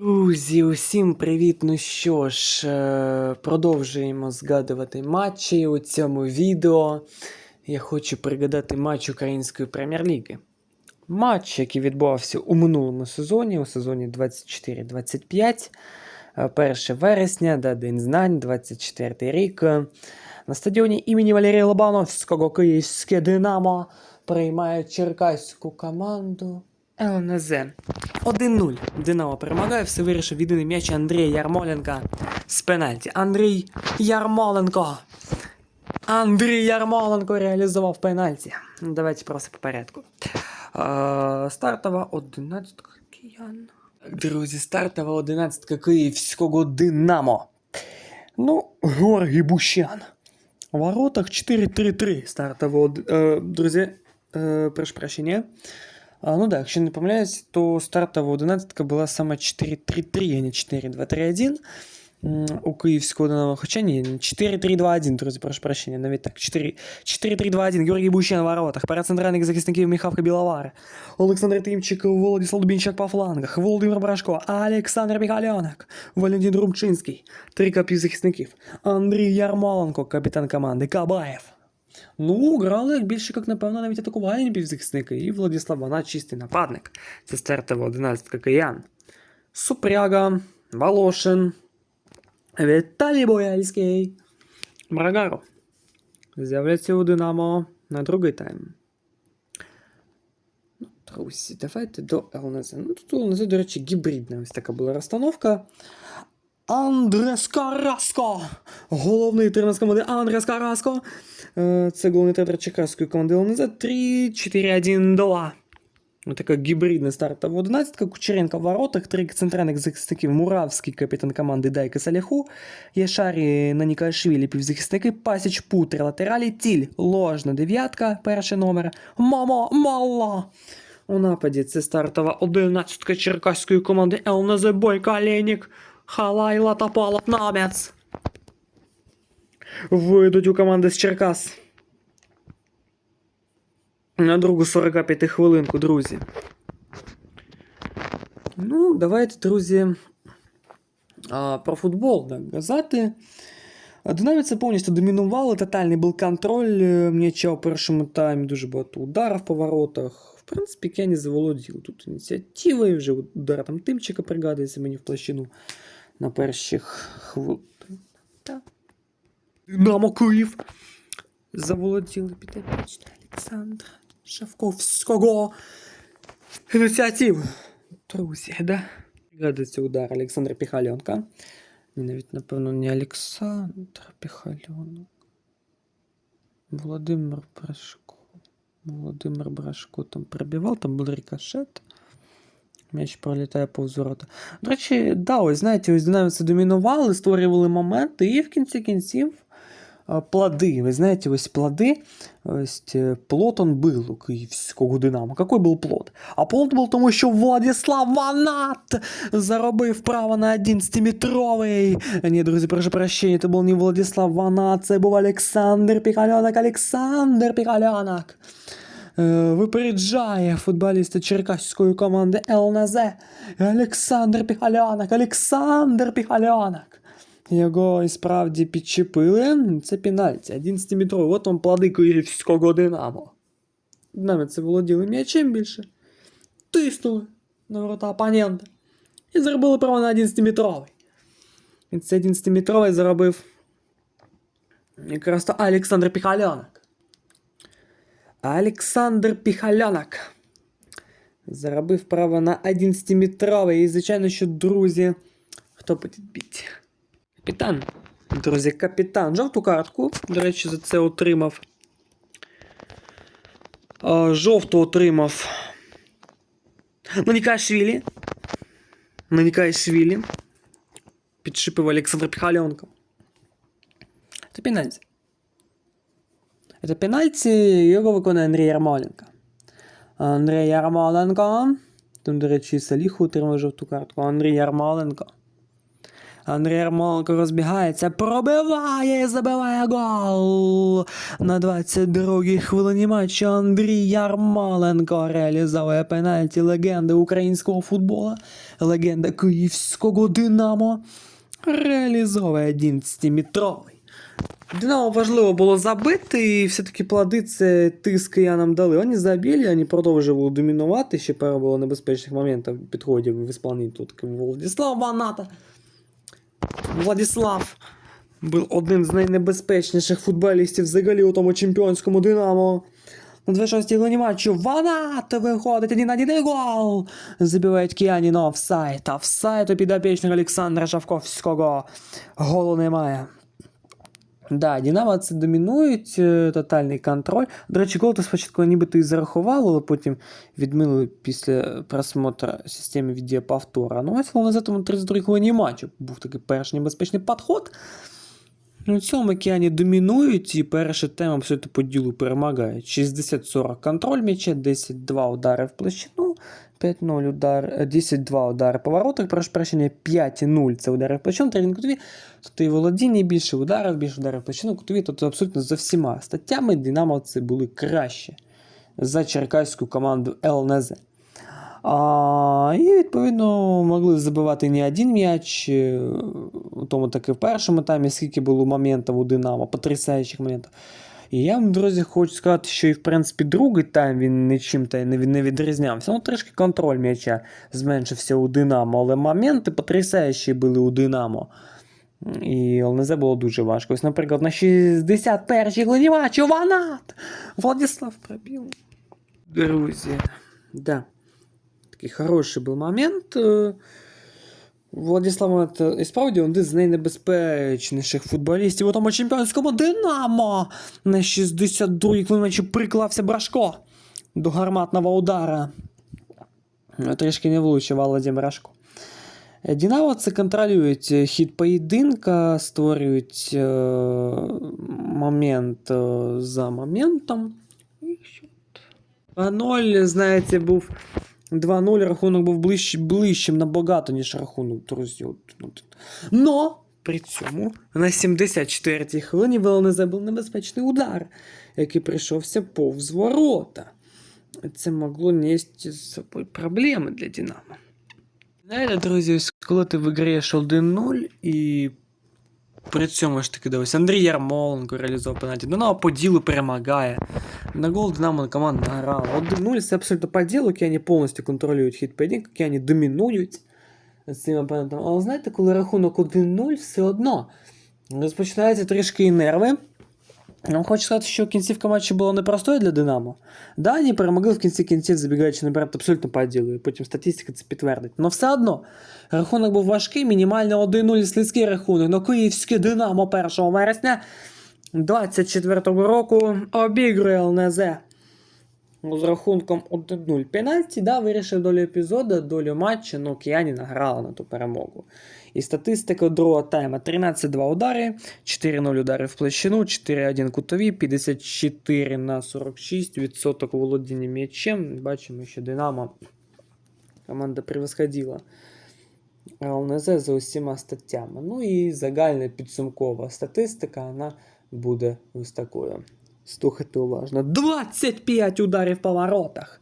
Друзі, усім привіт! Ну що ж, е, продовжуємо згадувати матчі у цьому відео. Я хочу пригадати матч Української прем'єр-ліги. Матч, який відбувався у минулому сезоні, у сезоні 24-25, е, 1 вересня, да, День знань, 24 рік. Е, На стадіоні імені Валерія Лобановського Київське Динамо приймає черкаську команду ЛНЗ. 1-0. Динамо перемагає, все вирішив єдиний м'яч Андрія Ярмоленка з пенальті. Андрій Ярмоленко. Андрій Ярмоленко реалізував пенальті. Давайте просто по порядку. Е, стартова одинадцятка киян. Друзі, стартова одинадцятка київського Динамо. Ну, Георгій Бущан. У воротах 4-3-3 стартова. Е, друзі, е, прошу прощения. А, ну да, якщо не помиляюсь, то стартова одинадцятка була саме 4-3-3, а не 4-2-3-1 м, у київського Динамо. Хоча ні, 4-3-2-1, друзі, прошу прощення, навіть так. 4 4-3-2-1, Георгій Бущан в воротах, пара центральних захисників Міхавка Біловара, Олександр Тимчиков, Володислав Дубінчак по флангах, Володимир Брашко, Олександр Михальонок, Валентин Рубчинський, три капівзахисників, Андрій Ярмоленко, капітан команди, Кабаєв. Ну, грали як більше, як напевно, навіть атакувальні півзахисники. І Владислав вона чистий нападник. Це стартова 11 киян. Супряга, Волошин, Віталій Бояльський, Брагаро. З'являться у Динамо на другий тайм. Ну, Друзі, давайте до ЛНЗ. Ну, тут ЛНЗ, до речі, гібридна ось така була розстановка. Андрес Караско! Головний тренер команди Андрес Караско. Е, Це головний тренер чекарської команди ЛНЗ 3-4-1-2. Ось така гібридна стартова 11 Кучеренко в воротах, три центральних захисників. Муравський, капітан команди Дайка Саляху, Яшарі на Нікашвілі півзахисники, Пасіч Путри, латералі, Ціль, ложна дев'ятка, перший номер, Мамо Мала. У нападі це стартова 11 черкаської команди ЛНЗ Бойко Оленік, Халай Латапалов Намець. Вийдуть у команди з Черкас. На другу 45 хвилинку, друзі. Ну, давайте, друзі, про футбол так, казати. Динаміці повністю домінували, тотальний був контроль е, м'яча у першому таймі, дуже багато ударів по воротах. В принципі, Кені заволодів тут ініціативою, вже удар там Тимчика пригадується мені в площину на перших хвилинах. Динамо Київ заволоділи підопічні Олександра Шавковського. Ініціативу. Друзі, да? Пригадується удар Олександра Піхальонка. Навіть, напевно, не Олександр Піхальонок. Володимир Брашко. Володимир Брашко там пробивав, там був рикошет. М'яч пролітає повз ворота. До речі, да, ось знаєте, ось динаміці домінували, створювали моменти, і в кінці кінців а, плоды. Вы знаете, ось плоды, ось е, плод он был у київського Динамо. Какой был плод? А плод был тому, що Владислав Ванат заробив право на 11-метровий. Ні, друзі, прошу прощення, це був не Владислав Ванат, це був Олександр Піхальонок, Олександр Піхальонок. Е, Випереджає футболіста черкаської команди ЛНЗ. Олександр Піхальонок, Олександр Піхальонок. Його і справді підчепили. Це пенальті. 11-метровий. От вам плоди київського Динамо. Динамо це володіли м'ячем більше. Тиснули на ворота опонента. І зробили право на 11-метровий. І це 11-метровий заробив якраз то Олександр Піхальонок. Олександр Піхальонок. Заробив право на 11-метровий. І, звичайно, що друзі. Хто буде бити? Капітан. Друзі, капітан. Жовту картку. До речі, за це отримав. А, жовту отримав. Манікашвілі. Манікашвілі. Підшипив Олександр Піхальонко. Це пенальті. Це пенальті, його виконує Андрій Ярмоленко. Андрій Ярмоленко. Там, до речі, Саліху отримав жовту картку. Андрій Ярмоленко. Андрій Ярмоленко розбігається, пробиває і забиває гол. На 22-й хвилині матчу Андрій Ярмоленко реалізовує пенальті легенди українського футболу, легенда київського Динамо. Реалізовує 11-метровий. Динамо важливо було забити, і все-таки плоди це тиск киянам дали. Вони забили, вони продовжували домінувати, ще пара було небезпечних моментів підходів в ісполненні тут Владислав Ваната. Владислав був одним з найнебезпечніших футболістів взагалі у тому чемпіонському Динамо. На 26-й хвилині матчу Ванат виходить один на один гол. Забивають кияні офсайд. Офсайд у підопічного Олександра Шавковського. Голу немає. Да, Дінамо це домінують, е, тотальний контроль. До речі, гол то спочатку нібито і зарахували, але потім відмили після просмотру системи відеоповтора. Ну, ось воно за тому 32 хвилині матчу був такий перший небезпечний підход. Ну, в цьому океані домінують і перша тема абсолютно по ділу перемагають. 60-40 контроль м'яча, 10-2 удари в площину, 5-0 удар, е, 10-2 удари по воротах, прошу прощення, 5-0 це удари в площину, 3 кутові. Тобто і володіння більше ударів, більше ударів в площину, кутові, тобто абсолютно за всіма статтями динамовці були краще за черкаську команду ЛНЗ. А, і, відповідно, могли забивати не один м'яч, е, у тому таки в першому таймі, скільки було моментів у Динамо, потрясаючих моментів. І я вам, друзі, хочу сказати, що і в принципі другий тайм він нічим та не, відрізнявся. Ну, трішки контроль м'яча зменшився у Динамо, але моменти потрясаючі були у Динамо. І ЛНЗ було дуже важко. Ось, наприклад, на 61-й хвилині матчу Ванат! Владислав пробив. Друзі, да. Такий хороший був момент. Е, Владислав і справді один з найнебезпечніших футболістів у тому чемпіонському Динамо. На 62-й хвилині приклався Брашко до гарматного удара. Трішки не влучив Володимир Брашко. Динамо це контролюють е, хід поєдинка, створюють е, момент за моментом. І що? 2-0, знаєте, був 2-0, рахунок був ближч, ближчим набагато, ніж рахунок, друзі. Но при цьому на 74-й хвилині в ЛНЗ був небезпечний удар, який прийшовся повз ворота. Це могло нести з собою проблеми для Динамо. Знаєте, друзі, коли ти виграєш 1-0 і при цьому ж таки дивись, Андрій Ярмоленко реалізував пенальті. Динамо по ділу перемагає. На гол Динамо команда награла. 1-0 це абсолютно по ділу, які вони повністю контролюють хід поєдинку, які вони домінують з цим опонентом. Але знаєте, коли рахунок 1-0, все одно розпочинаються трішки і нерви. Вам хочу сказати, що кінцівка матчу була непростою для Динамо. Да, вони перемогли в кінці кінців, забігаючи наперед абсолютно по ділу, і потім статистика це підтвердить. Але все одно рахунок був важкий, мінімально 1-0 слідський рахунок. Но київське Динамо 1 вересня 24-го року обігрує ЛНЗ з рахунком 1-0 пенальті, да, вирішив долю епізоду, долю матчу, ну кияні награли на ту перемогу. І статистика другого тайма 13-2 удари, 4-0 удари в площину, 4-1 кутові, 54 на 46 відсоток володіння м'ячем. Бачимо, що Динамо команда превосходила ЛНЗ за усіма статтями. Ну і загальна підсумкова статистика вона буде ось такою. Слухайте уважно. 25 ударів по воротах.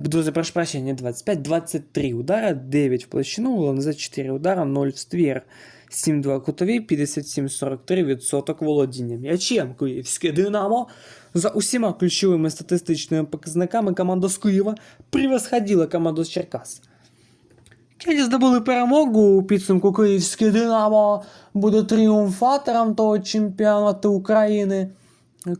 Друзі, прошу прощения, 25, 23 удара, 9 в площину, ЛНЗ 4 удара, 0 в ствір. 7-2 кутові, 57-43 відсоток володіння м'ячем. Київське Динамо за усіма ключовими статистичними показниками команда з Києва превосходила команду з Черкас. Києві здобули перемогу у підсумку Київське Динамо буде тріумфатором того чемпіонату України.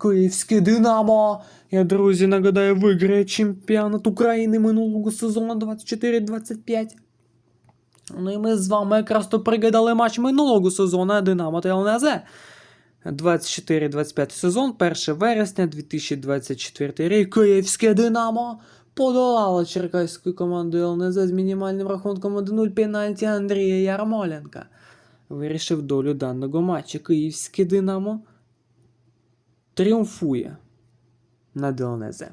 Київське Динамо. Я, друзі, нагадаю, виграє чемпіонат України минулого сезону 24-25. Ну і ми з вами якраз то пригадали матч минулого сезону Динамо та ЛНЗ. 24-25 сезон, 1 вересня 2024 рік. Київське Динамо подолало черкаську команду ЛНЗ з мінімальним рахунком 1-0 пенальті Андрія Ярмоленка. Вирішив долю даного матчу. Київське Динамо тріумфує над ЛНЗ.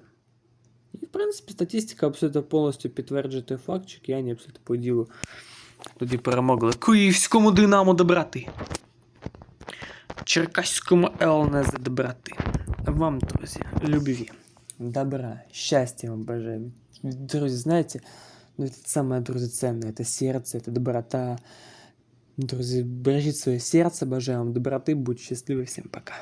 І, в принципі, статистика абсолютно повністю підтверджує той факт, що кияні абсолютно по ділу Тоді перемогли Київському Динамо добрати. Черкаському ЛНЗ добрати. Вам, друзі, любві, добра, щастя вам бажаю. Друзі, знаете, ну это самое, друзі, ценное, это сердце, это доброта. Друзі, бережіть своє серце, бажаю вам доброти, будьте щасливі, всім пока.